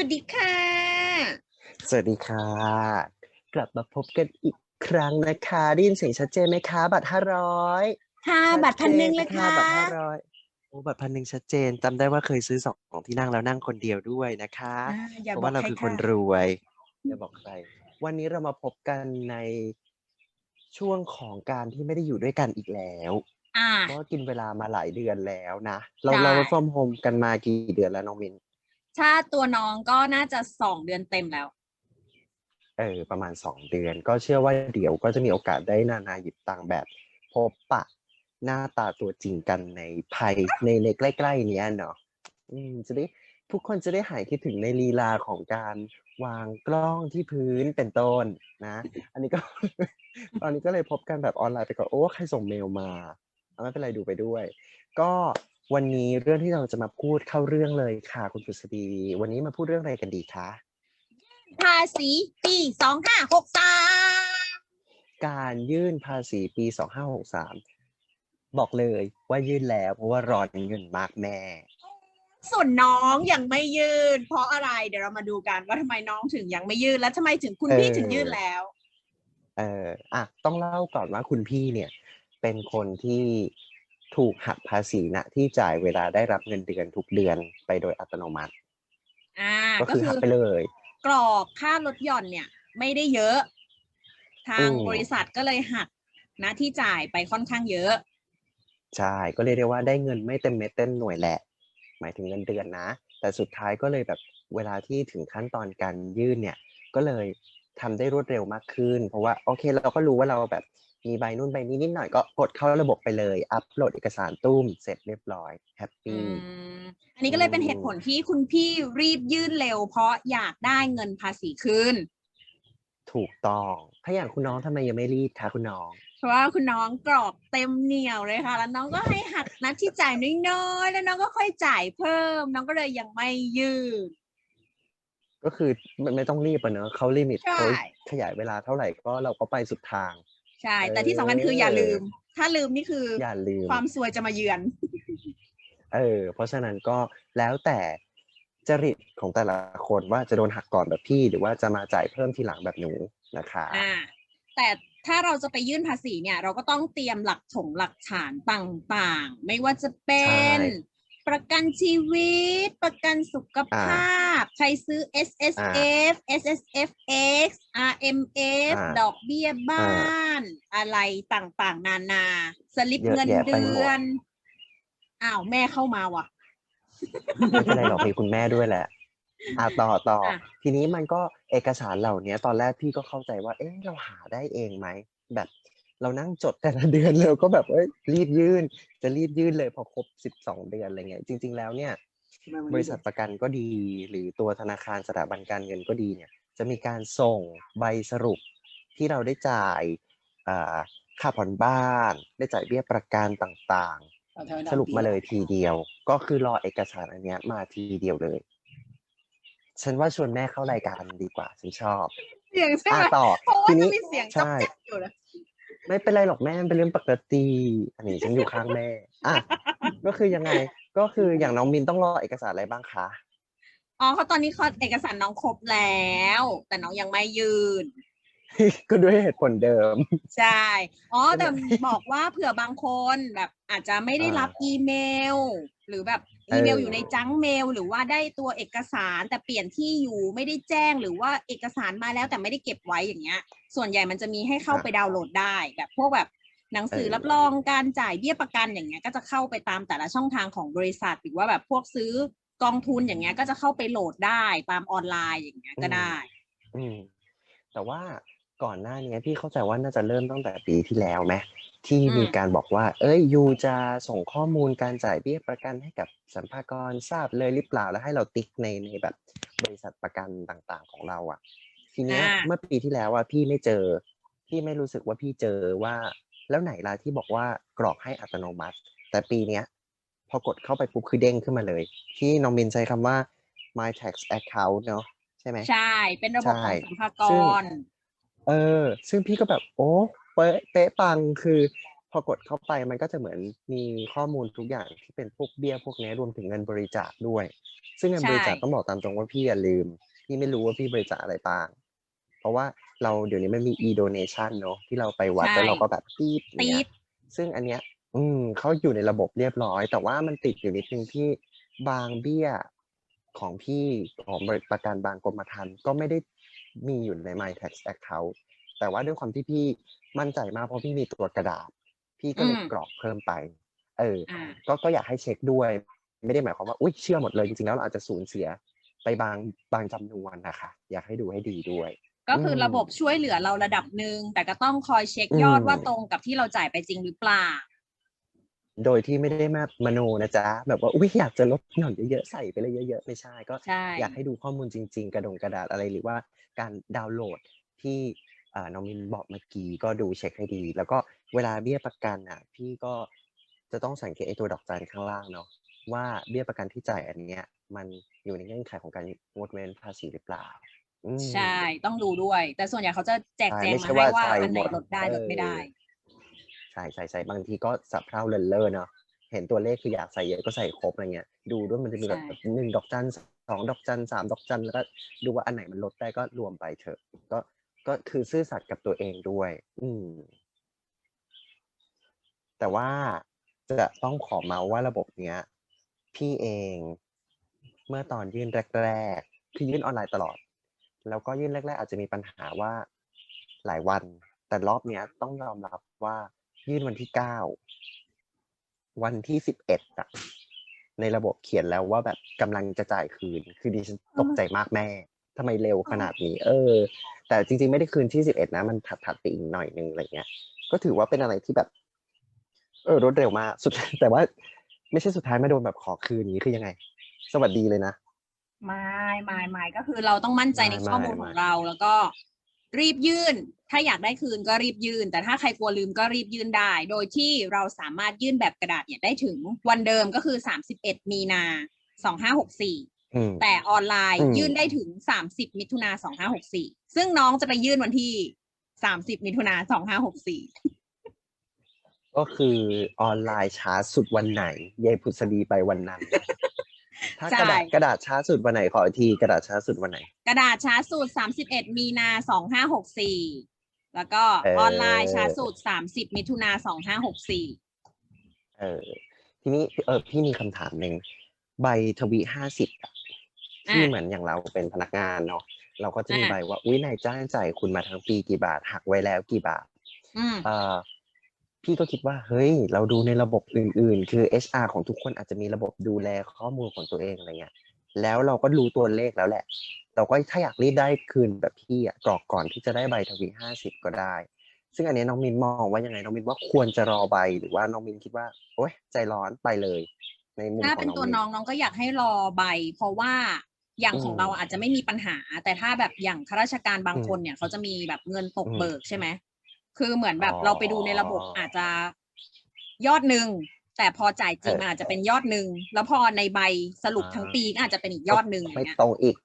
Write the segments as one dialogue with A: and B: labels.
A: วัสดีค่ะ
B: สวัสดีค่ะ กลับมาพบกันอีกครั้งนะคะได้ยินเสียงชัดเจนไหมคะ บัตรห้าร้อย
A: ค่ะบัตรพันหนึ่งเลยค่ะ
B: บัตรห้าร้อยโอ้บัตรพันหนึ่งชัดเจนจำได้ว่าเคยซื้อสองที่นั่งแล้วนั่งคนเดียวด้วยนะคะ
A: อ่าอย่า
B: เพราะ
A: บอ
B: ว่ากเรา
A: ใคร
B: คือค
A: ค่ะ
B: นรวยอย่าบอกใครวันนี้เรามาพบกันในช่วงของการที่ไม่ได้อยู่ด้วยกันอีกแล้ว
A: อ่า
B: ก็กินเวลามาหลายเดือนแล้วนะ เรา
A: ใช่
B: เราฟอร์มโฮมกันมากี่เดือนแล้วน้องมิน
A: ถ้าตัวน้องก็น่าจะสองเดือนเต็มแล้ว
B: เออประมาณสองเดือน ก็เชื่อว่าเดี๋ยวก็จะมีโอกาสได้นานาหยิบตังแบบ พบปะหน้าตาตัวจริงกันในภายในในใกล้ๆเนี้ยเนาะอืมจะได้ทุกคนจะได้หายคิดถึงในลีลาของการวางกล้องที่พื้นเป็นต้นนะ อันนี้ก็ ตอนนี้ก็เลยพบกันแบบออนไลน์ไปก่อนโอ้ใครส่งเมลมา ไม่เป็นไรดูไปด้วย ก็ วันนี้เรื่องที่เราจะมาพูดเข้าเรื่องเลยค่ะ คุณกุศดีวันนี้มาพูดเรื่องอะไรกันดีคะ
A: ภาษีปีสองห้าหกสาม
B: การยื่นภาษีปี2563บอกเลยว่ายื่นแล้ว เพราะว่ารอนเงินมากแม่
A: ส่วนน้องยังไม่ยื่น เพราะอะไรเดี๋ยวเรามาดูกันว่าทำไมน้องถึงยังไม่ยื่นและทำไมถึงคุณพี่
B: เออ
A: ถึงยื่นแล้ว
B: เอออะต้องเล่าก่อนว่าคุณพี่เนี่ย เป็นคนที่ ถูกหักภาษีนะที่จ่ายเวลาได้รับเงินเดือนทุกเดือนไปโดยอัตโนมัติ
A: อ่า
B: ก็
A: ก็
B: คือ
A: คื
B: หัก
A: อ
B: ไปเลย
A: กรอกค่าลดหย่อนเนี่ย ไม่ได้เยอะ ทาง
B: อืม
A: บริษัทก็เลยหักนะที่จ่ายไปค่อนข้างเยอะ
B: ใช่ ก็เรียกได้ว่าได้เงินไม่เต็มเม็ดเต็มหน่วยแหละ หมายถึงเงินเดือนนะ แต่สุดท้ายก็เลยแบบเวลาที่ถึงขั้นตอนการยื่นเนี่ย ก็เลยทำได้รวดเร็วมากขึ้น เพราะว่าโอเคเราก็รู้ว่าเราแบบ มีใบนู่นใบนี้นิดหน่อยก็กดเข้าระบบไปเลย อัปโหลดเอกสารตุ้มเสร็จเรียบร้อยแฮป
A: อื
B: ปี้
A: มอันนี้ก็เลยเป็น
B: อืม
A: เหตุผลที่คุณพี่รีบยื่นเร็ว เพราะอยากได้เงินภาษีคืน
B: ถูกต้อง ถ้าอย่างคุณน้องทำไมยังไม่รีบคะคุณน้อง
A: เพราะว่าคุณน้องกรอกเต็มเหนียวเลยค่ะ แล้วน้องก็ให้หักนัดที่จ่ายน้อยๆแล้วน้องก็ค่อยจ่ายเพิ่ม น้องก็เลยยังไม่ยื่น
B: ก็คือไม่ไม่ต้องรีบอะเนอะเขาลิมิต
A: ใช่
B: เขาขยายเวลาเท่าไหร่ก็เราก็ไปสุดทาง
A: ใช่ แต่ที่สำคัญคืออย่า
B: เออ
A: ลืม ถ้าลืมนี่คืออ
B: อย่าลืม
A: ความซวยจะมาเยือน
B: เออ เพราะฉะนั้นก็แล้วแต่จริตของแต่ละคนว่าจะโดนหักก่อนแบบพี่ หรือว่าจะมาจ่ายเพิ่มทีหลังแบบหนูนะคะ
A: อ่าแต่ถ้าเราจะไปยื่นภาษีเนี่ย เราก็ต้องเตรียมหลักถงหลักฐานต่างๆ ไม่ว่าจะเป็น ประกันชีวิต ประกันสุขภาพ ใครซื้อ S S F S S F X R M F
B: อ่า
A: ดอกเบี้ยบ้าน อะไรต่างๆ นานา สลิป
B: เยอะ
A: เงิน
B: แยะไป
A: เดื
B: หมด
A: อน อ้าวแม่เข้ามาว่ะ
B: ไม่เป็นไรหรอกมีคุณแม่ด้วยแหละอะต่อต่อ
A: อะ
B: ทีนี้มันก็เอกสารเหล่านี้ตอนแรกพี่ก็เข้าใจว่า เอ๊ะเราหาได้เองไหม แบบ เรานั่งจดแต่ละเดือนเราก็แบบเอ้ยรีบยื่น จะรีบยื่นเลยพอครบสิบสองเดือนอะไรเงี้ยจริง ๆ แล้วเนี่ย บริษัทประกันก็ดี หรือตัวธนาคารสถาบันการเงินก็ดีเนี่ย จะมีการส่งใบสรุปที่เราได้จ่ายอ่าค่าผ่อนบ้าน ได้จ่ายเบี้ยประกันต่างๆ สรุปมาเลยทีเดียว ก็คือรอเอกสารอันเนี้ยมาทีเดียวเลยฉันว่าชวนแม่เข้ารายการดีกว่าฉันชอบ
A: เสียงใช่
B: อะ
A: ไหม
B: ต่อ
A: เพราะว่า
B: ที
A: จะ
B: นี้
A: มีเสียง
B: ใช่
A: จ๊อบแจ๊บอยู่นะ
B: ไม่เป็นไรหรอกแม่มันเป็นเรื่องปกติอันนี้ฉันอยู่ข้างแม่อะก็คือยังไงก็คืออย่างน้องมินต้องรอเอกสารอะไรบ้างคะ
A: อ๋อเขาตอนนี้เขาเอกสารน้องครบแล้ว แต่น้องยังไม่ยืน
B: ก็ด้วยเหตุผลเดิม
A: ใช่ อ๋อ
B: ใช่
A: แต่
B: ไหม
A: บอกว่าเผื่อบางคนแบบอาจจะไม่ได้
B: อ่ารั
A: รับอีเมล หรือแบบ
B: เออ
A: อีเมลอยู่ในจังเมล หรือว่าได้ตัวเอกสารแต่เปลี่ยนที่อยู่ไม่ได้แจ้งหรือว่าเอกสารมาแล้วแต่ไม่ได้เก็บไว้อย่างเงี้ย ส่วนใหญ่มันจะมีให้เข้าไปดาวน์โหลดได้ แบบพวกแบบหนังสือรับรองการจ่ายเบี้ยประกันอย่างเงี้ย ก็จะเข้าไปตามแต่ละช่องทางของบริษัท หรือว่าแบบพวกซื้อกองทุนอย่างเงี้ยก็จะเข้าไปโหลดได้ตามออนไลน์อย่างเงี้ยก็ได้
B: อืมแต่ว่า ก่อนหน้านี้พี่เข้าใจว่าน่าจะเริ่มตั้งแต่ปีที่แล้วไหมที่
A: อืม
B: มีการบอกว่า เอ้ยยูจะส่งข้อมูลการจ่ายเบี้ยประกันให้กับสัมภากรทราบเลยหรือเปล่าแล้วให้เราติ๊กในในแบบบริษัทประกันต่างๆของเราอะ่ะ ทีเนี้ย
A: อ่า
B: เมื่อปีที่แล้วอะพี่ไม่เจอ พี่ไม่รู้สึกว่าพี่เจอว่า แล้วไหนล่ะที่บอกว่ากรอกให้อัตโนมัติ แต่ปีเนี้ย พอกดเข้าไปปุ๊บคือเด้งขึ้นมาเลย ที่น้องมินใช้คำว่า my tax account เนอะใช่ไหม
A: ใช่ เป็นระบบของ
B: ใช่
A: สัมภาก
B: ซึ่ง
A: ร
B: เออ ซึ่งพี่ก็แบบ โอ้เป๊ะเป๊ะปังคือ พอกดเข้าไปมันก็จะเหมือนมีข้อมูลทุกอย่างที่เป็นพวกเบี้ยพวกนี้รวมถึงเงินบริจาคด้วย ซึ่งเงิน
A: ใช่
B: บริจาคต้องบอกตามตรงว่าพี่อย่าลืม พี่ไม่รู้ว่าพี่บริจาคอะไรบ้าง เพราะว่าเราเดี๋ยวนี้มันมี e-donation เนอะที่เราไปวัด
A: ใช่
B: แล้วเราก็แบบตีด
A: ตี
B: เนี่ย
A: ด
B: ซึ่งอันเนี้ย อืมเขาอยู่ในระบบเรียบร้อย แต่ว่ามันติดอยู่นิดนึงที่บางเบี้ยของพี่ของบริประกันบางกรมธรรม์ก็ไม่ได้ มีอยู่ใน My Tax Account แต่ว่าด้วยความที่พี่มั่นใจมากเพราะพี่มีตัวกระดาษ พี่ก็เลย
A: อืม
B: กรอกเพิ่มไป เออ
A: อ่า
B: ก็ก็อยากให้เช็คด้วย ไม่ได้หมายความว่าอุ้ยเชื่อหมดเลยจริงๆแล้วเราอาจจะสูญเสียไปบางบางจำนวนนะคะ อยากให้ดูให้ดีด้วย
A: ก็คืออ
B: ม
A: ระบบช่วยเหลือเราระดับหนึ่งแต่ก็ต้องคอยเช็คยอด
B: อืม
A: ว่าตรงกับที่เราจ่ายไปจริงหรือเปล่า
B: โดยที่ไม่ได้มามโนนะจ๊ะ แบบว่าอุ้ยอยากจะลดหย่อนเยอะๆใส่ไปเลยเยอะๆ ไม่ใช่ก็
A: ใช่
B: อยากให้ดูข้อมูลจริง ๆ กระดงกระดาษอะไรหรือว่า การดาวน์โหลดที่อ่าน้องมินบอกเมื่อกี้ก็ดูเช็คให้ดี แล้วก็เวลาเบี้ยประกันอะพี่ก็จะต้องสังเกตไอ้ตัวดอกจันข้างล่างเนาะว่าเบี้ยประกันที่จ่ายอันเนี้ย มันอยู่ในเงื่อนไขของการงดเว้นภาษีหรือเปล่าอืม
A: ใช่ต้องดูด้วย แต่ส่วนใหญ่เขาจะแจก
B: ใช่
A: แจง
B: ไม่
A: มา
B: ใช่
A: ให้
B: ว่า
A: ว่า
B: ใส่
A: อันไหน
B: หมด
A: ลดได้ลดไม่ได้
B: เออใช่ใช่ใช่บางทีก็สับเพร่าเลินเล่อเนาะเห็นตัวเลขคืออยากใส่เยอะก็ใส่ครบอะไรเงี้ยดูด้วยมันจะมีแบบ
A: ใช่
B: หนึ่งดอกจัน สองดอกจันสามดอกจันแล้วก็ดูว่าอันไหนมันลดได้ก็รวมไปเถอะ ก็ก็คือซื่อสัตย์กับตัวเองด้วย อืม แต่ว่าจะต้องขอมาว่าระบบเนี้ย พี่เองเมื่อตอนยื่นแรกๆคือยื่นออนไลน์ตลอด แล้วก็ยื่นแรก ๆ อาจจะมีปัญหาว่าหลายวัน แต่รอบเนี้ยต้องยอมรับว่ายื่นวันที่เก้าวันที่สิบเอ็ดอะ ในระบบเขียนแล้วว่าแบบกำลังจะจ่ายคืน คือดิฉันตกใจมากแม่ทำไมเร็วขนาดนี้ เออ แต่จริง ๆ ไม่ได้คืนที่สิบเอ็ดนะ มันถัดๆไปอีกหน่อยนึงอะไรเงี้ย ก็ถือว่าเป็นอะไรที่แบบ เออรวดเร็วมากสุดแต่ว่า ไม่ใช่สุดท้ายมาโดนแบบขอคืนนี้คือยังไง สวัสดีเลยนะ
A: ไม่ไม่ไม่ก็คือเราต้องมั่นใจใน
B: ไม่
A: ข้อมูล
B: ไม่
A: ของเราแล้วก็ รีบยื่น ถ้าอยากได้คืนก็รีบยื่น แต่ถ้าใครกลัวลืมก็รีบยื่นได้ โดยที่เราสามารถยื่นแบบกระดาษเนี่ยได้ถึงวันเดิมก็คือ 31 มีนา2564
B: อืม
A: แต่ออนไลน์
B: อืม
A: ยื่นได้ถึง 30 มิถุนา2564 ซึ่งน้องจะไปยื่นวันที่ 30 มิถุนา2564
B: ก็คือออนไลน์ช้าสุดวันไหนยายผุษดีไปวันนั้น ถ้ากระดาษ
A: ใช่
B: กระดาษช้าสุดวันไหนขออีกทีกระดาษช้าสุดวันไหน
A: กระดาษช้าสุด31มีนา2564แล้วก็
B: เออ
A: ออนไลน์ช้าสุด30มิถุนา2564
B: เออทีนี้เออพี่มีคำถามหนึ่งใบทวีห้าสิบที่
A: อะ
B: เหมือนอย่างเราเป็นพนักงานเนาะเราก็จะมี
A: อะ
B: ใบว่าอุ้ยนายจ้างจ่ายคุณมาทั้งปีกี่บาทหักไว้แล้วกี่บาท
A: อืม
B: เอ่อ พี่ก็คิดว่าเฮ้ย เราดูในระบบอื่น ๆ คือ HR ของทุกคนอาจจะมีระบบดูแลข้อมูลของตัวเองอะไรเงี้ยแล้วเราก็รู้ตัวเลขแล้วแหละ เราก็ถ้าอยากรีบได้คืนแบบพี่อะกรอกก่อนที่จะได้ใบทวีห้าสิบก็ได้ ซึ่งอันนี้น้องมินมองว่ายังไงน้องมินว่าควรจะรอใบหรือว่าน้องมินคิดว่าโอ๊ยใจร้อนไปเลย ในมุม
A: ถ้าเป็นตัว
B: น้
A: องน้องก็อยากให้รอใบ เพราะว่าอย่างของเราอาจจะไม่มีปัญหา แต่ถ้าแบบอย่างข้าราชการบางคนเนี่ยเขาจะมีแบบเงินตกเบิกใช่ไหม คือเหมือนแบบ
B: อ๋อ
A: เราไปดูในระบบอาจจะยอดหนึ่งแต่พอจ่ายจริง
B: เออ
A: มันอาจจะเป็นยอดหนึ่งแล้วพอในใบสรุปทั้ง
B: อ่า
A: ปีก็อาจจะเป็นอีกยอดหนึ่งอย่าง
B: ไม่
A: เงี้ย
B: ตรงอีก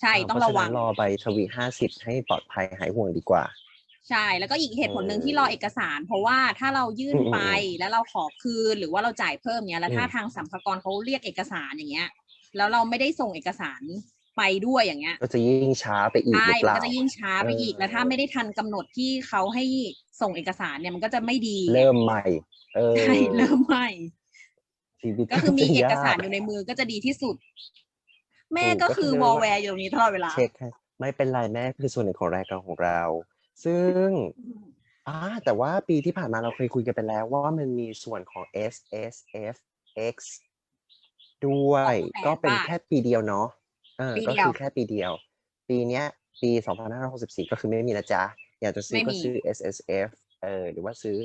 A: ใช่ต้องระวัง
B: เพาฉนั้นรอใบทวีห้าสิบให้ปลอดภัยหายห่วงดีกว่า
A: ใช่แล้วก็อีกเหตุผลหนึ่ง
B: เออ
A: ที่รอเอกสาร เพราะว่าถ้าเรายื่น
B: อืมอืม
A: ไปแล้วเราขอคืนหรือว่าเราจ่ายเพิ่มเนี้ยแล้ว
B: อืม
A: ถ้าทางสัมภากรเขาเรียกเอกสารอย่างเงี้ย แล้วเราไม่ได้ส่งเอกสาร ไปด้วยอย่างเงี้ย
B: ก็จะยิ่งช้าไปอีกห
A: ใช่
B: รือเป
A: มัน
B: ล่า
A: ก็จะยิ่งช้าไปอีก
B: เออ
A: แล้วถ้าไม่ได้ทันกำหนดที่เขาให้ส่งเอกสารเนี่ยมันก็จะไม่ดี
B: เริ่มใหม่เออ
A: ใช่เริ่มใหม่
B: ชีวิต
A: ก็คือมี
B: จะ
A: เอกสาร
B: ย
A: อยู่ในมือก็จะดีที่สุด แม่
B: ถูก
A: ก็
B: ก็
A: คือ
B: คือ
A: วอลแวร์อยู่ตรงนี้ตลอดเวลา
B: เช็คให้ไม่เป็นไรแม่คือส่วนหนึ่งของรายการของเรา ซึ่งอ่าแต่ว่าปีที่ผ่านมาเราเคยคุยกันไปแล้วว่ามันมีส่วนของ S S F X ด้วย
A: ของแปด
B: ก็เป็น
A: บาท
B: แค่ปีเดียวเนาะ เออ
A: ปี
B: ก็
A: เดียว
B: คือแค่ปีเดียว ปีเนี้ย ปี2564ก็คือไม่มีนะจ๊ะ อยากจะซื้อ
A: ไม่
B: ก็
A: มี
B: ซื้อ S S F เออหรือว่าซื้อ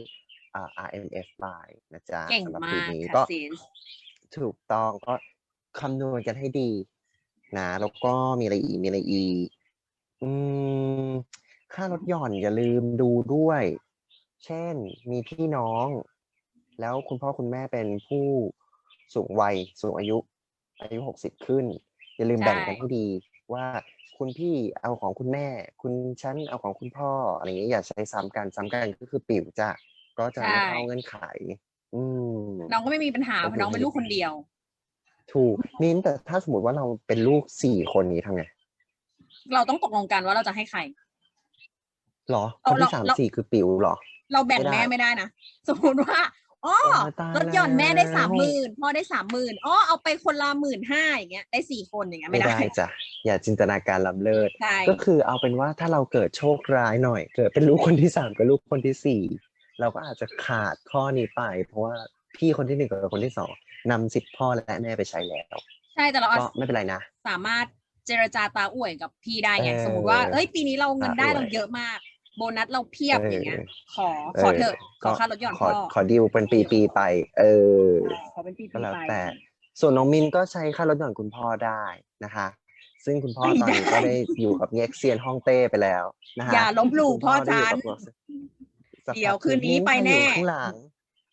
B: อ่า R M F ไปนะจ๊ะ
A: เก่ง
B: สำหรับ
A: มา
B: ปี
A: ก
B: นี้
A: ค่ะ
B: ก็
A: ซิส
B: ถูกต้องก็คำนวณกันให้ดีนะแล้วก็มีอะไรอีกมีอะไรอีกอืมค่าลดหย่อนอย่าลืมดูด้วย เช่นมีพี่น้อง แล้วคุณพ่อคุณแม่เป็นผู้สูงวัยสูงอายุ อายุหกสิบขึ้น อย่าลืม
A: ใช่
B: แบ่งกันให้ดีว่าคุณพี่เอาของคุณแม่ คุณฉันเอาของคุณพ่ออะไรอย่างเงี้ยอย่าใช้ซ้ำกันซ้ำกันก็คือปิ่วจ้ะก็จะ
A: ใช่
B: ไม่เข้าเงื่อนไข อืม
A: น้องก็ไม่มีปัญหา
B: ก็
A: เพ
B: คือ
A: ราะน้องเป็นลูกคนเดียว
B: ถูกมิ้นแต่ถ้าสมมติว่าเราเป็นลูกสี่คนนี้ทำไง
A: เราต้องตกลงกันว่าเราจะให้ใคร
B: หรอค
A: เอา
B: นที่
A: เรา
B: สาม
A: เรา
B: สี่คือปิ๋วเหรอ
A: เราแบ่ง
B: ไม่ได้
A: แม่ไม่ได้นะสมมติว่า อ๋อ
B: โอ้ยตาย
A: ลดหย่อนแม่ได้
B: แล้ว
A: สามหมื่นพ่อได้สามหมื่นอ๋อเอาไปคนละหมื่นห้าอย่างเงี้ยได้สี่คนอย่างเงี้ย
B: ไม่
A: ไม่
B: ได้
A: ได้
B: จ้ะอย่าจินตนาการล้ำเลิศ
A: ใช่
B: ก็คือเอาเป็นว่าถ้าเราเกิดโชคร้ายหน่อย เกิดเป็นลูกคนที่สามกับลูกคนที่สี่เราก็อาจจะขาดข้อนี้ไป เพราะว่าพี่คนที่หนึ่งกับคนที่สองนำสิทธิ์พ่อและแม่ไปใช้แล้ว
A: ใช่แต่เรา
B: ก็ไม่เป็นไรนะ
A: สามารถเจรจาตาอวยกับพี่ได้ไง
B: เออ
A: สมมติว่าเอ้ยปีนี้เราเงินได้
B: ตาอวย
A: เราเยอะมาก โบนัสเราเพียบ
B: เออ
A: อ
B: อ
A: ย่างเงี้ย ขอขอเถอะขอค่าลดหย่อน
B: ขอ
A: พ่อ
B: ขอดีลเป็นปีปีๆไป เออ
A: ขอเป็นปี
B: ก็แล้ว
A: ไป
B: แต่ส่วนน้องมินก็ใช้ค่ารถหย่อนคุณพ่อได้นะคะ ซึ่งคุณพ่อตอนนี้ก็ได้อยู่กับเง็กเซียนฮ่องเต้ไปแล้วนะคะ
A: อย่าลบหลู่
B: คุณ
A: พ่อ
B: ได้
A: ฉัน
B: ยู่กับสักพัก
A: เดี๋ยวคืนนี้
B: มิ้
A: ไปแน่
B: อยู่ข้างหลัง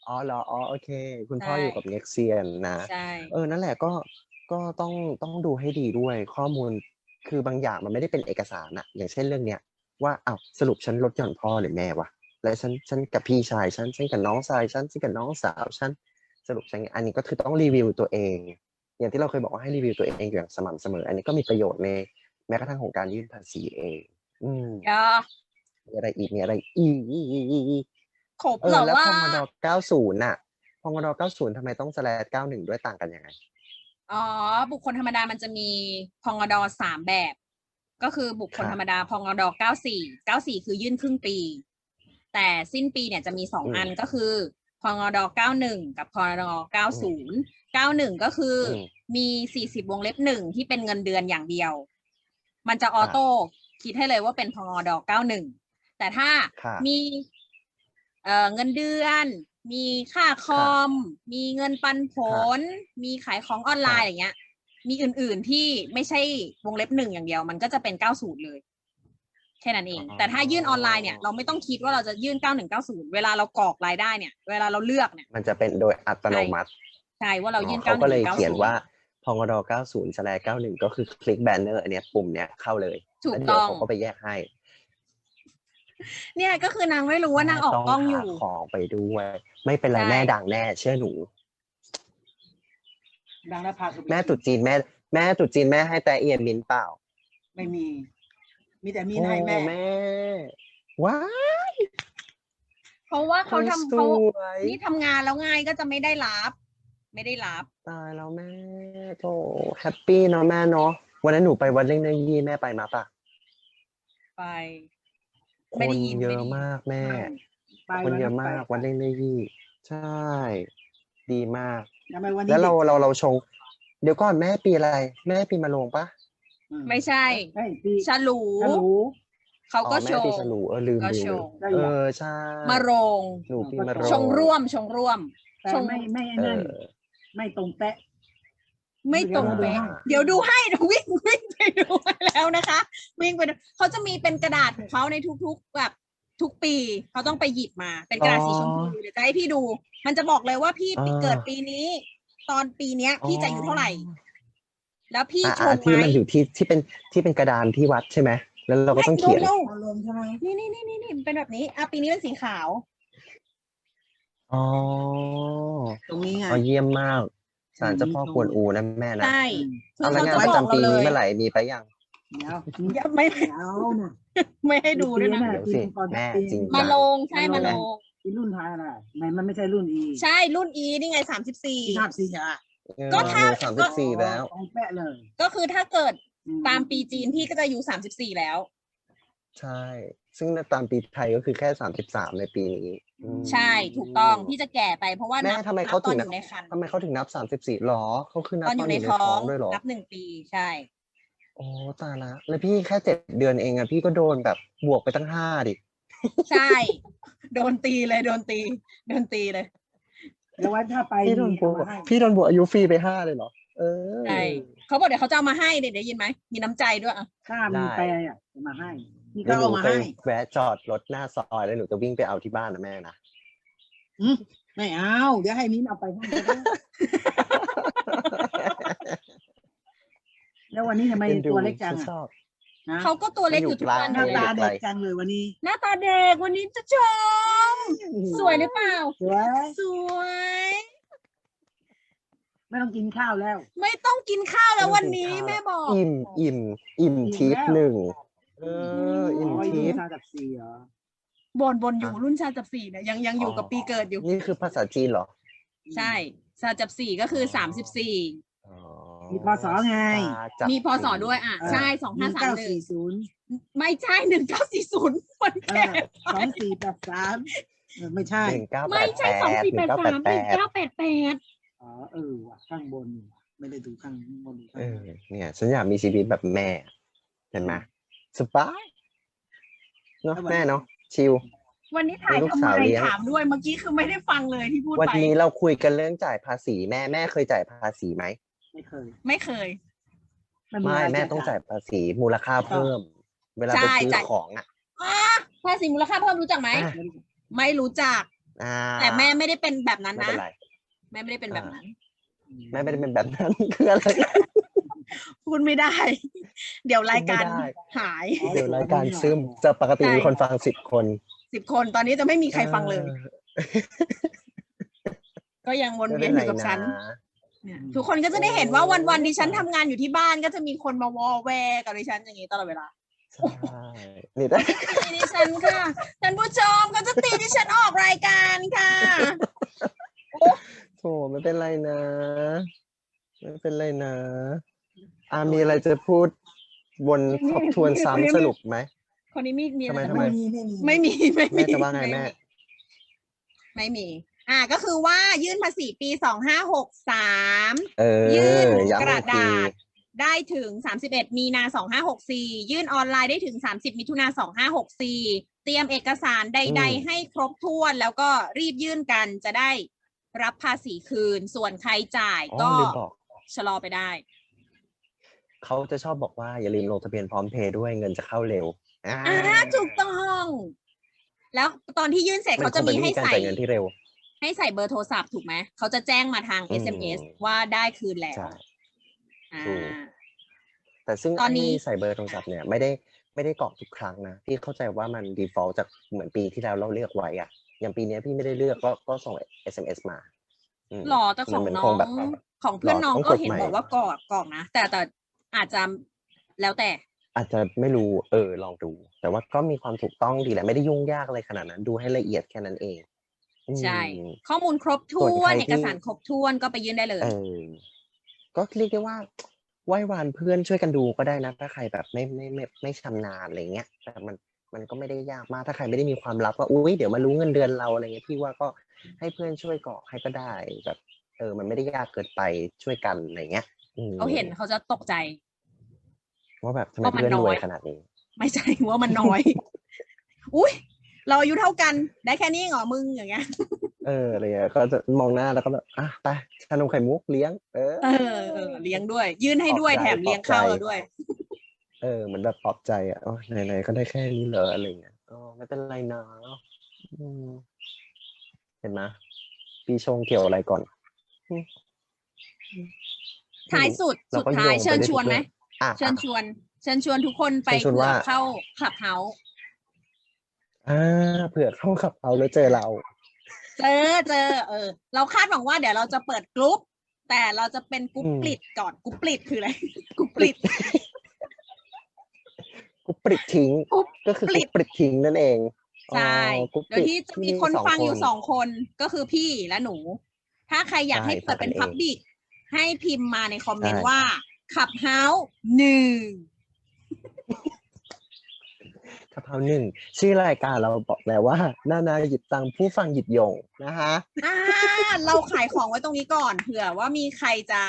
B: อ๋อเหรออ๋อโอเค คุณพ่อ
A: ใช่
B: อยู่กับเง็กเซียนนะ
A: ใช่
B: เออนั่นแหละก็ก็ต้องต้องดูให้ดีด้วยข้อมูลคือบางอย่างมันไม่ได้เป็นเอกสารอะอย่างเช่นเรื่องเนี้ย ว่าอ้าวสรุปฉันลดหย่อนพ่อหรือแม่วะแล้วฉันฉันกับพี่ชายฉันฉันกับน้องชายฉันฉันกับน้องสาวฉันสรุปฉันไงอันนี้ก็คือต้องรีวิวตัวเอง อย่างที่เราเคยบอกว่าให้รีวิวตัวเองอย่างสม่ำเสมอ อันนี้ก็มีประโยชน์ในแม้กระทั่งของการยื่นภาษีเอง อืม
A: อย่า
B: มีอะไรอีกมีอะไรอีก
A: ขบ
B: เอ
A: เหร
B: อ
A: อ
B: แล้ว
A: ว่า
B: พมด90น่ะพมด90ทำไมต้องสแลด91ด้วยต่างกันยังไง
A: อ๋อ บุคคลธรรมดามันจะมีพงดสามแบบ ก็คือบุคคล
B: ครับ
A: ธรรมดาพงดเก้าสี่เก้าสี่คือยื่นครึ่งปี แต่สิ้นปีเนี่ยจะมีสอง
B: อืม
A: อันก็คือพงดเก้าหนึ่งกับพงดเก้าศูนย์เก้าหนึ่งก็คืออ
B: ม
A: มีสี่สิบวงเล็บหนึ่งที่เป็นเงินเดือนอย่างเดียว มันจะออโต้คิดให้เลยว่าเป็นพงดเก้าหนึ่งแต่ถ้า
B: ค่ะ
A: มีเอ่อเงินเดือนมีค่าคอม มีเงินปันผล มีขายของออนไลน์
B: ครับ
A: อย่างเงี้ย มีอื่นๆที่ไม่ใช่วงเล็บหนึ่งอย่างเดียว มันก็จะเป็นเก้าศูนย์เลย แค่นั้นเอง
B: อ๋อ
A: แต่ถ้ายื่นออนไลน์เนี่ยเราไม่ต้องคิดว่าเราจะยื่นเก้าหนึ่งเก้าศูนย์เวลาเรากรอกรายได้เนี่ย เวลาเราเลือกเนี่ย
B: มันจะเป็นโดยอัตโนมัติ
A: ใช่ว่าเรายื่น
B: อ๋อ
A: เก้า
B: เขา
A: หนึ่
B: ก็เลย
A: งเก้า
B: เขียน
A: ศูนย์
B: ว่าพงด90สแล91ก็คือคลิกแบนเนอร์อันเนี้ยปุ่มเนี้ยเข้าเลย
A: ถูก
B: แล้วเดี๋ยว
A: ต้อง
B: เขาก็ไปแยกให้
A: เนี่ยก็คือนางไม่รู้ว่านางออกกล้องอยู่
B: ต้หาของไปด้วย ไม่เป็นไร
A: ใช่
B: แม่ดังแน่ เชื่อหนู
C: ดังแล้วพาคุณไป
B: แม่ตรุดจีนแม่ แม่ตรุดจีนแม่ให้แต่เอียนมินเปล่า
C: ไม่มี มีแต่มีนให้แม่
B: โอ้แม่ ว้าย
A: เพราะว่าเขาทำ
B: ส
A: เขา
B: วย
A: นี่ทำงานแล้วไงก็จะไม่ได้รับ ไม่ได้รับ
B: ตายแล้วแม่โธ่แฮปปี้เนาะแม่เนาะวันนั้นหนูไปวัดเล่งเนยี่แม่ไปมาปะ
A: ไป
B: ค
A: ไม่
B: น
A: ได้ยิน
B: เย
A: ไม่
B: อะ
A: ได้ยิน
B: มากแม่
C: ไป
B: คนเยอะ
C: วั
B: มาก
C: ไป
B: วัดเล่งเนยี่ ใช่ ดีมาก
C: ทำไมวันนี้
B: แล้วเรา
C: ด็ก
B: เราเราชง เดี๋ยวก่อนแม่ปีอะไร แม่ปีมาลงปะ
C: อื
A: ไม่ใช่
C: ใช่ปี
A: ฉลู
C: ฮัลโหล
A: เขาก็
B: อ๋อ
A: โช
B: แม่ปี
A: ว์
B: ฉลูเออลืม
A: ก็
B: ลื
A: โช
B: ม
A: ว์
C: ได้
B: เอ
C: ยัง
B: อใช่
A: มาโรง
B: หนูปีมาโรง
A: ชงร่วมชงร่วม
C: แต่
A: ชง
C: ไม่ไม่ไอ้
B: เอ
C: นั่น
B: อ
C: ไม่ตรงแปะ
A: ไม่ตรงเป๊ะ
C: เดี๋ยวดูให้
A: เดี๋ยวดูให้เดี๋ยววิ่งวิ่งไปดูให้แล้วนะคะ วิ่งไปดูเขาจะมีเป็นกระดาษของเขาในทุกๆแบบ ทุกปีเขาต้องไปหยิบมา เป็นกระดาษสีชมพู
B: อ๋อ
A: เดี๋ยวจะให้พี่ดู มันจะบอกเลยว่าพี่
B: อ่า
A: เกิดปีนี้ ตอนปีเนี้ย พี่จะอายุเท่าไหร่ แล้วพี่
B: อ่า
A: ช
B: อ่างที่
A: ไหม
B: มันอยู่ที่ที่เป็นที่เป็นกระดานที่วัดใช่ไหมแล้วเราก็ต้องเขียน
A: ดู
C: เอาลงใช่ไหม
A: ๆนี่นี่นี่นี่นี่มันเป็นแบบนี้อะปีนี้เป็นสีขาว
B: อ๋อ
C: ตรงนี้ไง
B: อ๋อเยี่ยมมากศาลเจ้าพ่อกวนอูนะแม่นะ
A: ใช่คือ
B: เอาแล้ว
A: เขา
B: งาน
A: จะ
B: ประ
A: บอก
B: จำปี
A: เราเล
B: นี้
A: ย
B: เมื่อไหร่มีไปยัง
C: เดี๋ยว
A: อย่าไม่
C: เดี๋ยวนะ
A: ไม่ให้ดูด้วยนะ
C: ปี
B: เดี๋ยวสิ
C: ปีก่อน
B: แม่
C: ปี
B: จริง
A: มาลงใช่มาลง
C: ปีรุ่นท้ายอะไรไม่มันไม่ใช่รุ่นอี
A: ใช่รุ่นอีนี่ไงสามสิบสี่
C: ที่ภาพสีอะ
A: ก็ถ้า
B: สามสิบสี่แล้ว
C: ตรงแปะเลย
A: ก็คือถ้าเกิด
C: อื
A: ตามปีจีนพี่ก็จะอายุสามสิบสี่แล้ว
B: ใช่ ซึ่งตามปีไทยก็คือแค่สามสิบสามในปีนี้อืม
A: ใช่ถูกต้องพี่จะแก่ไปเพราะว่า
B: แม่
A: นับ
B: ทำไม
A: นับ
B: เขา
A: ตอน
B: ถึง
A: อยู่ในคัน
B: ทำไมเขาถึงนับสามสิบสี่หรอเขาคือนับ
A: ตอนอยู่ในท้อง
B: ด้วยเหรอ
A: นับหนึ่งปีใช่
B: โอ้ตายละแล้วพี่แค่เจ็ดเดือนเองอะพี่ก็โดนแบบบวกไปตั้งห้าดิ
A: ใช่ โดนตีเลยโดนตี โดนตีเลย
C: แล้ววันถ้าไป
B: พี่โดนบวก
C: เอามาให้
B: พี่โดนบวกอายุฟรีไปห้าเลยเหรอ เออ
A: ใช่เขาบอกเดี๋ยวเขาจะเอามาให้เด็ดได้ยินไหม มีน้ำใจด้วยอะ
C: ถ้ามีแปรอะเอามาให้ นี่
B: เดี๋
C: ก็
B: ยวหนู
C: เอามา
B: ไป
C: ให้
B: แวะจอดรถหน้าซอยแล้วหนูจะวิ่งไปเอาที่บ้านนะแม่นะ
C: อืมไม่เอา เดี๋ยวให้มิ้นเอาไปให้ก็ได้ แล้ววันนี้ทำไม
B: อ็นดู
C: ตัวเล็กจัง
B: ฉันช
C: อะ
B: อบ
C: ฮะ
A: เขาก็ตัวเล็กอยู่ทุกวัน
C: หน้า
A: เลย
C: ตาเด็กจังเลยวันนี้
A: หน้าตาเด็กวันนี้จะชม สวยหรือเปล่า
C: สวย
A: สวย
C: ไม่ต้องกินข้าวแล้ว
A: ไม่ต้องกินข้าวแล้ววันนี้
B: ไม่
A: แม่
B: ต้องกินข้าว
A: บอก
B: อิ่มอิ่มอิ่ม
C: อิ่ม
B: ทิพ
C: แล้ว
B: ย์หนึ่งเออ
C: อ๋
B: อิ่ม
C: อ
B: ทิ
C: ยี่
B: พย์
C: ชาจากสี่เหรอ
A: บนบนอยู่รุ่นชาติจับสี่เนี่ยยังยังอยู่กับปีเกิดอยู่
B: นี่คือภาษาจีนเหรอ
A: ใช่ ชาติจับสี่ก็คือสามสิบสี่
B: อ๋อ
C: มีพศไง
B: จับ
A: มีพศด้วยอะ
C: เออ
A: ใช่สอง
C: ห
A: ห้า
C: นึ่ง
A: สาม
C: เก้า
A: หนึ่ง
C: สี่ศูนย์
A: ไม่ใช่หนึ่งเก้าสี่ศูนย์วัน
C: เอ
A: แก่
C: อสองสี่แปดสามเออไม่ใช่
B: หนึ่งเก้าแป
A: ไม่
B: ด
A: ใช่
B: แป
A: สอง
B: ด
A: สี่
B: ห
A: แป
B: นึ่ง
A: ด
B: เก้า
A: สา
B: แป
A: ม
B: ด
A: ห
B: แป
A: นึ่ง
B: ด
A: เก้าแปดแปด
C: อ๋อเออว่ะข้างบนไม่ได้ดูข้างบนดูข้าง
B: เอ
C: ล่า
B: องเนี่ยฉันอยากมีชีวิตแบบแม่ เห็นไหมสบายเนาะแม่เนาะชิล
A: วันนี้ถ่าย
B: มีลูก
A: ทำไม
B: สาวเลี้ยง
A: ถามด้วยเมื่อกี้คือไม่ได้ฟังเลยที่พูด
B: วัน
A: ไป
B: นี้เราคุยกันเรื่องจ่ายภาษีแม่แม่เคยจ่ายภาษีไหม
C: ไม่เคย
A: ไม่เคย
C: มี
B: ไม่
C: อะไร
B: แม่
C: จะ
B: ต้องจ่ายภาษีมูลค่าเพิ่ม เวลาไป
A: ใช่
B: ซื้อ
A: จ่าย
B: ของอะ
A: อ่าภาษีมูลค่าเพิ่มรู้จักไหม
B: อะ
A: ไม่รู้จัก
B: อ่า
A: แต่แม่ไม่ได้เป็นแบบนั้น
B: ไม่
A: นะ
B: เป็นไร
A: แม่ไม่ได้เป็นแบบนั้น
B: แม่ไม่ได้เป็นแบบนั้นคืออะไร
A: พูดไม่ได้ เดี๋ยวรายการ
B: พูดไม่ได้
A: หาย
B: เดี๋ยวรายการซึมจะปกติ
A: ใช่
B: มีคนฟังสิบคน
A: สิบคนตอนนี้จะไม่มีใครฟังเลย ก็ยังวน
B: ไม่
A: เวี
B: เป็
A: ยน
B: น
A: อ
B: ไร
A: ยู่กับฉัน
B: นะ
A: เนี่ยทุกคนก็จะได้เห็นว่าวันวันๆดิฉันทำงานอยู่ที่บ้านก็จะมีคนมาวอแวร์กับดิฉันอย่างนี้ตลอดเวลา
B: ใช่นี่ได้
A: ตีดิฉันค่ะท่านผู้ชมก็จะตีดิฉันออกรายการค่ะ
B: โถไม่เป็นไรนะ ไม่เป็นไรนะอ่ามีอะไรจะพูดวนทบทวนซ้ำสรุปไหม
A: คนนี้มีมีอะไร
B: ทำไม
A: จะ
B: ทำไม
A: พูด
C: ไม่มีไม่มี
A: ไม่มีไม่มี
B: แม่จะว่าไงแม่
A: ไม่มี อ่าก็คือว่ายื่นภาษีปีสองห้าหกสาม
B: เอ
A: ยื่น
B: อย้ำ
A: กระ
B: อีกที
A: ดาษได้ถึง 31 มีนา2564 ยื่นออนไลน์ได้ถึง 30 มิถุนา2564 เตรียมเอกสารใด ๆ ให้ครบถ้วนแล้วก็รีบยื่นกันจะได้รับภาษีคืน ส่วนใครจ่าย
B: อ๋อ
A: ก็
B: ลืมบอก
A: ชะลอไปได้
B: เขาจะชอบบอกว่าอย่าลืมลงทะเบียนพร้อมเพย์ด้วยเงินจะเข้าเร็ว อ่า
A: อ่าถูกต้อง แล้วตอนที่ยื่นเสร็จ
B: มัน
A: เขา
B: ค
A: จะ
B: งเป็
A: มี
B: นวิ
A: ให้
B: ธีการ
A: ใส่
B: จ่ายเงินที่เร็ว
A: ให้ใส่เบอร์โทรศัพท์ถูกไหมเขาจะแจ้งมาทาง
B: อืม
A: SMS ว่าได้คืนแล้ว
B: ใช่
A: อ่า
B: ถูกแต่ซึ่ง
A: ตอนนี้
B: ไใส่เบอร์โทรศัพท์เนี่ยไม่ได้ไม่ได้กรอกทุกครั้งนะพี่เข้าใจว่ามัน default จากเหมือนปีที่แล้วเราเลือกไว้อะอย่างปีเนี้ยพี่ไม่ได้เลือกก็ก็ส่ง SMS มาอืม
A: หรอแต่ของ
B: มัน
A: น้
B: ค
A: อง
B: งแบบ
A: ของเพื่อน
B: หรอ
A: น้อง
B: ต้อง
A: ก็
B: กด
A: เห็น
B: ใหม่
A: บอกว่ากรอกกรอกนะ แต่แต่อาจจะแล้วแต่
B: อาจจะไม่รู้เออลองดู แต่ว่าก็มีความถูกต้องดีแหละไม่ได้ยุ่งยากอะไรขนาดนั้น ดูให้ละเอียดแค่นั้นเองอืม
A: ใช่ ข้อมูลครบ
B: ส่
A: ถ้
B: วน
A: วน
B: ใครที่
A: เอกสารครบถ้วนก็ไปยื่นได้เลย
B: เออก็เรียกได้ว่าไหว้วานเพื่อนช่วยกันดูก็ได้นะ ถ้าใครแบบไม่ไม่ไม่ไม่ชำนาญอะไรเงี้ยแต่มันมันก็ไม่ได้ยากมากถ้าใครไม่ได้มีความลับว่าอุ้ยเดี๋ยวมารู้เงินเดือนเราอะไรเงี้ยพี่ว่าก็ให้เพื่อนช่วยกรอกให้ก็ได้แบบ เออ มันไม่ได้ยากเกินไปช่วยกันอะไรเงี้ยอืม
A: เขาเห็นเขาจะตกใจ
B: ว่าแบบทำไม
A: ว่ามัน
B: เพื่อนรวย
A: น้อย
B: ขนาดนี้
A: ไม่ใช่ว่ามันน้อย อุ้ย เราอายุเท่ากันได้แค่นี้เหรอมึงอย่างเงี้ย
B: เอออะไรเงี้ยก็จะมองหน้าแล้วก็แบบอะไปชานมไข่มุกเลี้ยง เออ
A: เออเออเลี้ยงด้วย ยื่นให้ด้วย
B: ปลอบใจ
A: แถมเลี้ยง
B: ปลอบใจ
A: ข้าวเราด้วย
B: เออเหมือนแบบปลอบใจอะอ๋อไหนๆก็ได้แค่นี้เหรออะไรเงี้ยก็ไม่เป็นไรนะอืมเห็นไหมปีชงเกี่ยวอะไรก่อน
A: ท้ายสุด
B: เรา
A: สุด
B: ก็
A: ท้าย
B: โงไป
A: เชิญ
B: ได้
A: ชวนไหม
B: ทุกเรื่องอะ
A: เชิญชวน เชิญชวนทุกคนไป
B: เชิญชวน
A: เผื่อ
B: ว่า
A: เข้าคลับเฮาส์
B: อ่าเผื่อเข้าขับเอาแล้วเจอเรา
A: เจอเจอ เออ เราคาดหวังว่าเดี๋ยวเราจะเปิดกลุ่มแต่เราจะเป็นกลุ่ม
B: อืม
A: ปลิดก่อนกลุ่มปลิดคืออะไรกลุ่มปลิด
B: กูปริดทิ้ง
A: กรุ๊ป
B: ก็คือ
A: ปลิด
B: กูปริดทิ้งนั่นเอง
A: ใช่
B: อ๋อกู
A: โด
B: ป
A: ย
B: ริ
A: ที่จะมี
B: ที่
A: คนฟังอยู่สองคนก็คือพี่และหนู ถ้าใครอยาก
B: ใช่
A: ให้เปิดเป็น
B: ฟั
A: พั
B: ง
A: บ
B: กันเอง
A: บิกให้พิมพ์มาในคอมเมนต์
B: ใช่
A: ว่าขับเฮาส์หนึ่ง
B: ขับเอาหนึ่งชื่อรายการเราบอกแล้วว่า นานาหยิบตังค์ผู้ฟังหยิบยงนะคะ
A: อ่าเราขายของไว้ตรงนี้ก่อนเผื่อว่ามีใครจะ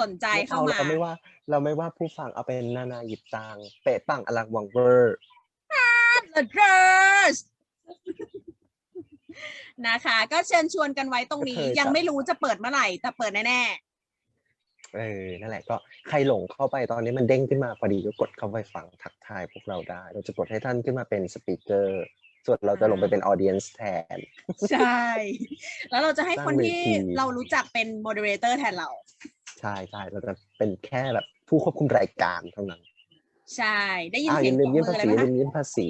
A: สนใจเข้า
B: อ
A: มา
B: เราไม่ว่า เราไม่ว่าผู้ฟังเอาเป็นนานาหยิบตังค์เปะปังอลังวังเวอร์
A: The Dress นะคะ ก็เชิญชวนกันไว้ตรงนี้ ยังไม่รู้จะเปิดเมื่อไหร่ แต่เปิดแน่
B: เออนั่นแหละก็ใครหลงเข้าไปตอนนี้มันเด้งขึ้นมาพอดีก็กดเข้าไปฟังทักทายพวกเราได้ เราจะกดให้ท่านขึ้นมาเป็นสปีกเกอร์ส่วนเราจะลงไปเป็นออเดียนส์แทน
A: ๆใช่ แล้วเราจะให้คนที่
B: สร้างเวที
A: เรารู้จักเป็นโมเดเลเตอร์แทนเรา
B: ใช่ใช่เราจะเป็นแค่แบบผู้ควบคุมรายการเท่านั้น
A: ใช่ ได้ยิน
B: อ่า
A: เสี
B: อย
A: ง
B: ย่าลืม
A: ปร
B: ยื่น
A: บ
B: ภา
A: มือ
B: ษี
A: อะไร
B: อย่า
A: ไหม
B: ลื
A: คะ
B: มยื่นภาษี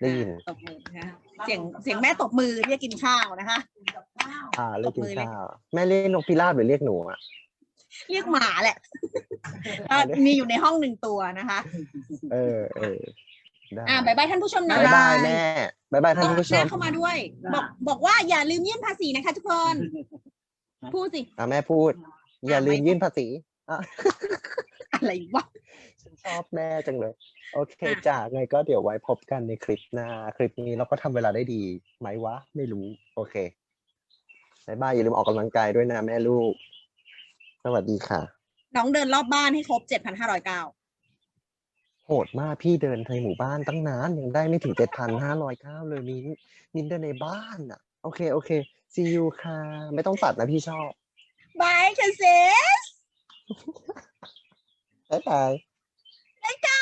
B: ได้ยิน
A: ตบมือนะคะเสียงเสียงแม่ตบมือเรียกกินข้าวนะคะ
B: อ่าเรียกกิ
A: ตบ
B: น
A: มือเลย
B: ข้าว แม่เรียกนกพิราบหรือเรียกหนูอะ
A: เรียกหมาแหละก็มีอยู่ในห้องหนึ่งตัวนะคะ
B: เออเออได้
A: อ่าบายบายท่านผู้ชมหน่
B: บา
A: อย
B: ยบายแม่บายบายท่านผู้ช
A: แม่
B: ม
A: เข้ามาด้วย บอกบอกว่าอย่าลืมยื่นภาษีนะคะทุกคน พูดสิ
B: อะแม่พูด อย่าลืมยื่นภาษีอะ
A: อะไรวะ
B: ฉันชอบแม่จังเลย โอเค
A: อะ
B: จ้าไงก็เดี๋ยวไว้พบกันในคลิปหน้า คลิปนี้เราก็ทำเวลาได้ดีไหมวะ ไม่รู้ โอเคบายบายอย่าลืมออกกำลังกายด้วยนะแม่ลูกส วัสดีค่ะ
A: น้องเดินรอบบ้านให้ครบเจ็ดพันห้าร้อยเก้า
B: โหดมากพี่เดินในหมู่บ้านตั้งนานยังได้ไม่ถึงเจ็ดพันห้าร้อยเก้าเลยมิ้นมิ้นเดินในบ้านอะ โอเคโอเค see you ค่ะ ไม่ต้องตัดนะพี่ชอบบา
A: ยค่ะเซส
B: บ๊ายบาย
A: บายค่ะ